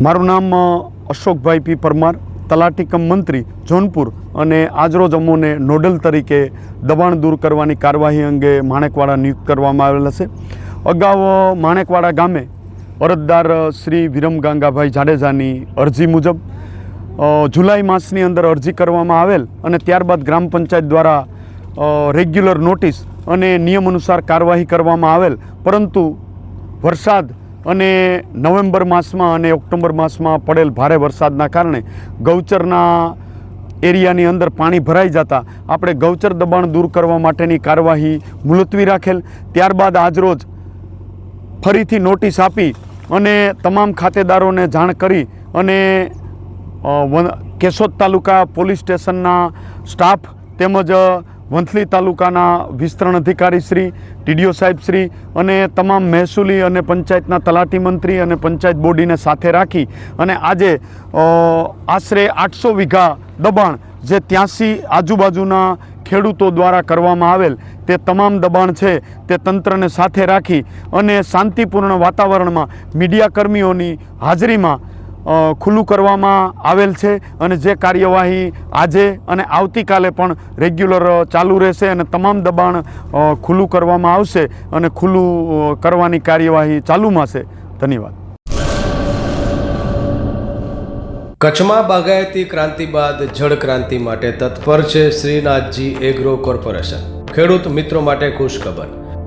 મારું નામ અશોકભાઈ પી. પરમાર, તલાટી કમ મંત્રી, જોનપુર અને આજરોજ અમોને નોડલ તરીકે દબાણ દૂર કરવાની કાર્યવાહી અંગે માણેકવાડા નિયુક્ત કરવામાં આવેલા છે અગાઉ માણેકવાડા ગામે અરજદાર શ્રી વિરમ ગાંગાભાઈ જાડેજાની અરજી મુજબ જુલાઈ માસની અંદર અરજી કરવામાં આવેલ અને ત્યારબાદ ગ્રામ પંચાયત દ્વારા રેગ્યુલર નોટિસ અને નિયમ અનુસાર કાર્યવાહી કરવામાં આવેલ. પરંતુ વરસાદ અને નવેમ્બર માસમાં અને ઓક્ટોબર માસમાં પડેલ ભારે વરસાદના કારણે ગૌચરના એરિયાની અંદર પાણી ભરાઈ જતા આપણે ગૌચર દબાણ દૂર કરવા માટેની કાર્યવાહી મુલતવી રાખેલ. ત્યારબાદ આજરોજ ફરીથી નોટિસ આપી અને તમામ ખાતેદારોને જાણ કરી અને કેશોદ તાલુકા પોલીસ સ્ટેશનના સ્ટાફ તેમજ વંથલી તાલુકાના વિસ્તરણ અધિકારી શ્રી, ટીડીઓ સાહેબ શ્રી અને તમામ મહેસૂલી અને પંચાયતના તલાટી મંત્રી અને પંચાયત બોડીને સાથે રાખી અને આજે આશરે આઠસો વીઘા દબાણ જે ત્યાંસી આજુબાજુના ખેડૂતો દ્વારા કરવામાં આવેલ તે તમામ દબાણ છે તે તંત્રને સાથે રાખી અને શાંતિપૂર્ણ વાતાવરણમાં મીડિયા કર્મીઓની હાજરીમાં ખુલ્લું કરવામાં આવેલ છે અને જે કાર્યવાહી આજે અને આવતીકાલે પણ રેગ્યુલર ચાલુ રહેશે અને તમામ દબાણ ખુલ્લું કરવામાં આવશે અને ખુલ્લું કરવાની કાર્યવાહી ચાલુમાં છે ધન્યવાદ. કચ્છમાં બાગાયતી ક્રાંતિ બાદ જળ ક્રાંતિ માટે તત્પર છે શ્રીનાથજી એગ્રો કોર્પોરેશન. ખેડૂત મિત્રો માટે ખુશખબર.